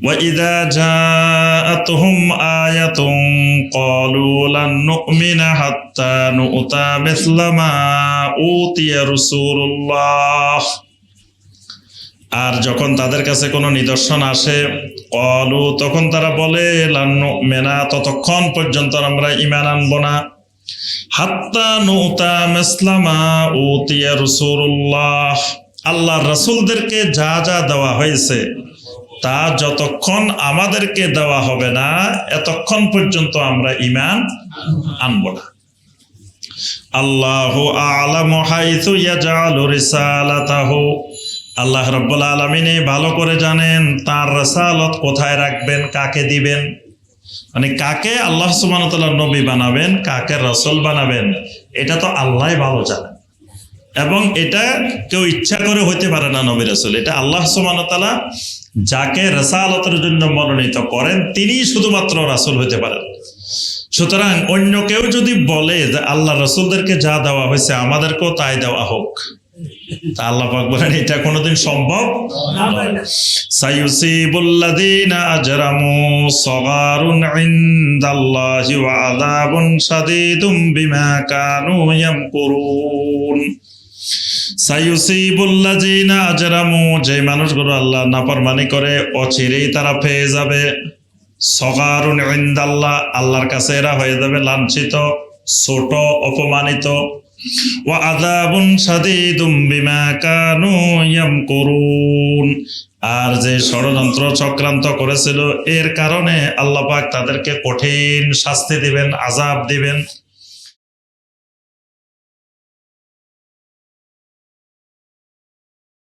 وإذا جاءتهم آية قالوا لن نؤمن حتى نؤتى مثل ما أوتي رسول الله আর যখন তাদের কাছে কোনো নিদর্শন আসে কলু তখন তারা বলে লান্নু মেনা ততক্ষণ পর্যন্ত আমরা ইমান আনবো না হাত্তা নৌতা মেসলামা উতিয়া রসুল্লাহ আল্লাহ রসুলদেরকে যা যা দেওয়া হয়েছে তা যতক্ষণ আমাদেরকে দেওয়া হবে না, এতক্ষণ পর্যন্ত আমরা ইমান আনব না। আল্লাহ আল্লাহ রব্বুল আলমিনে ভালো করে জানেন তার রসালত কোথায় রাখবেন, কাকে দিবেন। মানে কাকে আল্লাহ সুবাহতাল্লাহ নবী বানাবেন, কাকে রসল বানাবেন, এটা তো আল্লাহ ভালো জানেন। এবং এটা কেউ ইচ্ছা করে হইতে পারে না নবী রসুল, এটা আল্লাহ সুবাহতাল্লাহ যাকে রসালতের জন্য মনোনীত করেন তিনি শুধুমাত্র রাসুল হইতে পারেন। সুতরাং অন্য কেউ যদি বলে যে আল্লাহ রসুলদেরকে যা দেওয়া হয়েছে আমাদেরকেও তাই দেওয়া হোক আল্লাহ বলেন, এটা কোনোদিন সম্ভব যে মানুষগুলো আল্লাহ করে, অচিরেই তারা পেয়ে যাবে। আল্লাহর কাছে এরা হয়ে যাবে লাঞ্ছিত, ছোট, অপমানিত। আর যে ষড়যন্ত্র চক্রান্ত করেছিল, এর কারণে আল্লাহ পাক তাদেরকে কঠিন শাস্তি দিবেন আজাব দিবেন।